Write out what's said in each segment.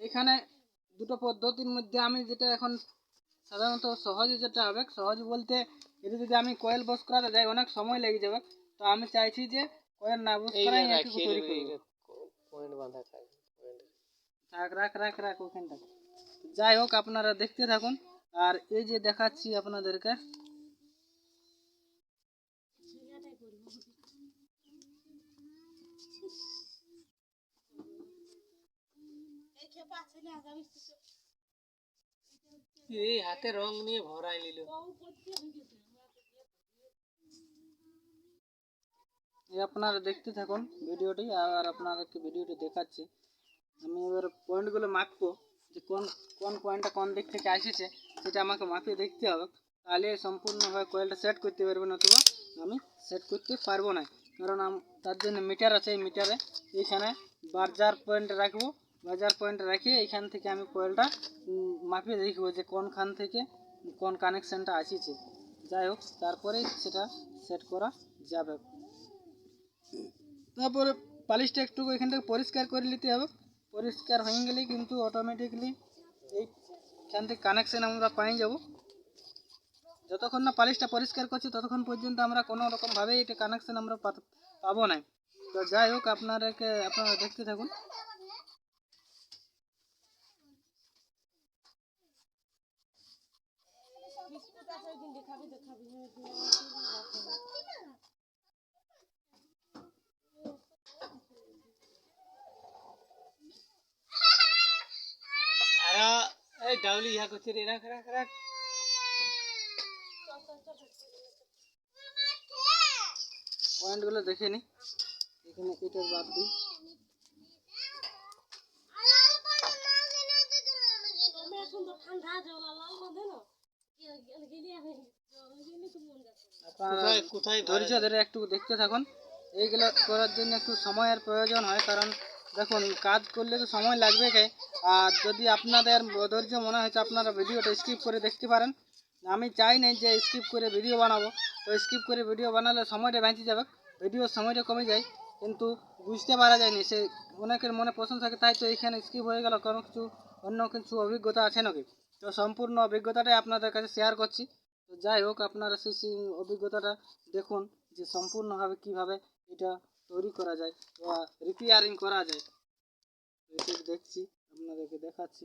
এখানে দুটো পদ্ধতির মধ্যে আমি যেটা এখন সাধারণত সহজে যেটা হবে সহজ বলতে এটা যদি আমি কয়েল বস করাতে যাই অনেক সময় লেগে যাবে। তো আমি চাইছি যে কয়েল না বস করাই এটুকু তৈরি করব। পয়েন্ট বাঁধা থাকে থাক রাখ রাখ রাখ ওখানটা যাই হোক আপনারা দেখতে থাকুন। আর এই যে দেখাচ্ছি আপনাদেরকে এই হাতে রং নিয়ে ভরাই নিল? আপনারা দেখতে থাকুন ভিডিওটি, আর আপনাদেরকে ভিডিওটি দেখাচ্ছি। আমি এবার পয়েন্টগুলো মাপবো, যে কোন কোন পয়েন্টটা কোন দিক থেকে আসেছে, সেটা আমাকে মাপিয়ে দেখতে হবে। তাহলে সম্পূর্ণভাবে কয়েলটা সেট করতে পারব, নতুবা আমি সেট করতে পারব না। কারণ তার জন্য মিটার আছে, এই মিটারে এইখানে বাজার পয়েন্ট রাখব। বাজার পয়েন্ট রেখে এইখান থেকে আমি কয়েলটা মাপিয়ে দেখব যে কোনখান থেকে কোন কানেকশানটা আসিছে। যাই হোক, তারপরে সেটা সেট করা যাবে। তারপরে পালিশটা একটু এখান থেকে পরিষ্কার করে নিতে হবে। পরিষ্কার হয়ে গেলেই কিন্তু অটোমেটিকলি এইখান থেকে কানেকশান আমরা পাই যাব। যতক্ষণ না পালিশটা পরিষ্কার করছি, ততক্ষণ পর্যন্ত আমরা কোনো রকমভাবে এটা কানেকশান আমরা পাবো না তো যাই হোক আপনারাকে আপনারা দেখতে থাকুন আরে এই ডাউলি ইহা করছে রে রাখ রাখ রাখ। পয়েন্টগুলো দেখে নিই এখানে এটার বাদ দিই। আপনারা কোথায় কোথায় ধৈর্য ধরে একটু দেখতে থাকুন। এইগুলো করার জন্য একটু সময়ের প্রয়োজন হয় কারণ দেখুন কাজ করলে তো সময় লাগবে কে। আর যদি আপনাদের ধৈর্য মনে হয়েছে আপনারা ভিডিওটা স্কিপ করে দেখতে পারেন। আমি চাই না যে স্কিপ করে ভিডিও বানাবো। তো স্কিপ করে ভিডিও বানালে সময়টা বেঁচে যাবে। ভিডিওর সময়টা কমে যায় কিন্তু বুঝতে পারা যায়নি সে অনেকের মনে পছন্দ থাকে তাই তো এখানে স্কিপ হয়ে গেল কোনো কিছু অন্য কিছু অভিজ্ঞতা আছে নাকি? তো সম্পূর্ণ অভিজ্ঞতাটাই আপনাদের কাছে শেয়ার করছি। তো যাই হোক, আপনারা সেই অভিজ্ঞতাটা দেখুন যে সম্পূর্ণভাবে কীভাবে এটা তৈরি করা যায় বা রিপেয়ারিং করা যায়। দেখছি, আপনাদেরকে দেখাচ্ছি।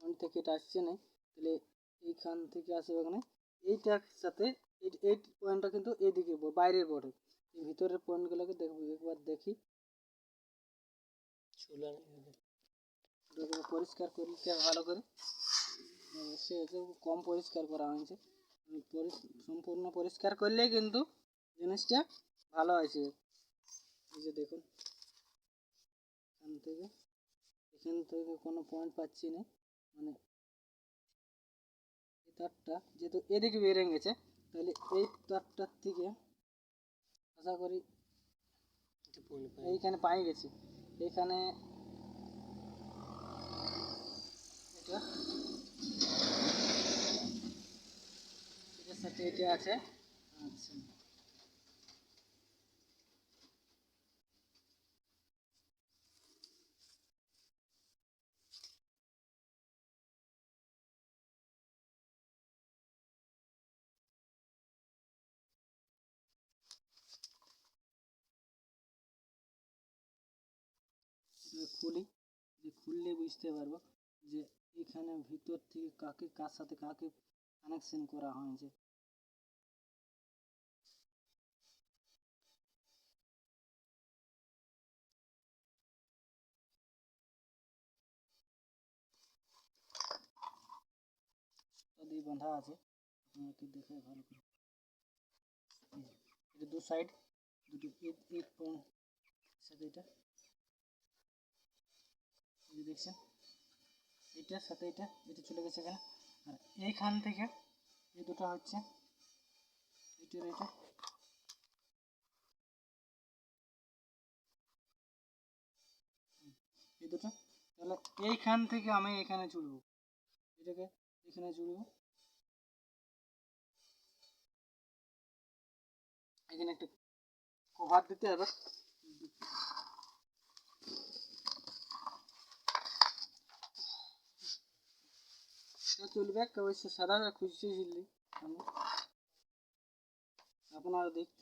কোন থেকে এটা আসছে না, তাহলে এইখান থেকে আসবে এখানে এইটার সাথে এই পয়েন্টটা কিন্তু এইদিকে, বাইরের এই ভিতরের পয়েন্টগুলোকে দেখব, একবার দেখি। নেই পরিষ্কার করে ভালো করে। সে কম পরিষ্কার করা হয়েছে। সম্পূর্ণ পরিষ্কার করলেই কিন্তু জিনিসটা ভালো আছে এই যে দেখুন এখান থেকে এখান থেকে কোনো পয়েন্ট পাচ্ছি না। মানে এই তারটা যেহেতু এদিকে বেরিয়ে গেছে তাহলে এই তারটার থেকে আশা করি এইখানে পাই গেছি। এইখানে এটা এটার সাথে এটা আছে। আচ্ছা। এবার খুলি। যে খুললে বুঝতে পারব যে এখানে ভিতর থেকে কাকে কার সাথে কাকে কানেকশন করা হয়েছে। দিয়ে বাঁধা আছে। দেখে ভালো করে। এটা দু সাইড দুটো সাথে এটা। এই দেখছেন এটার সাথে এটা এটা চলে গেছে এখানে। আর এইখান থেকে এই দুটো হচ্ছে এটার এটা। এই দুটো। তাহলে এইখান থেকে আমি এখানে জুড়বো এটাকে এখানে জুড়বো এখানে একটা কভার দিতে হবে। চলবে অবশ্য সাদা খুঁজতে ছিলি আপনারা দেখতে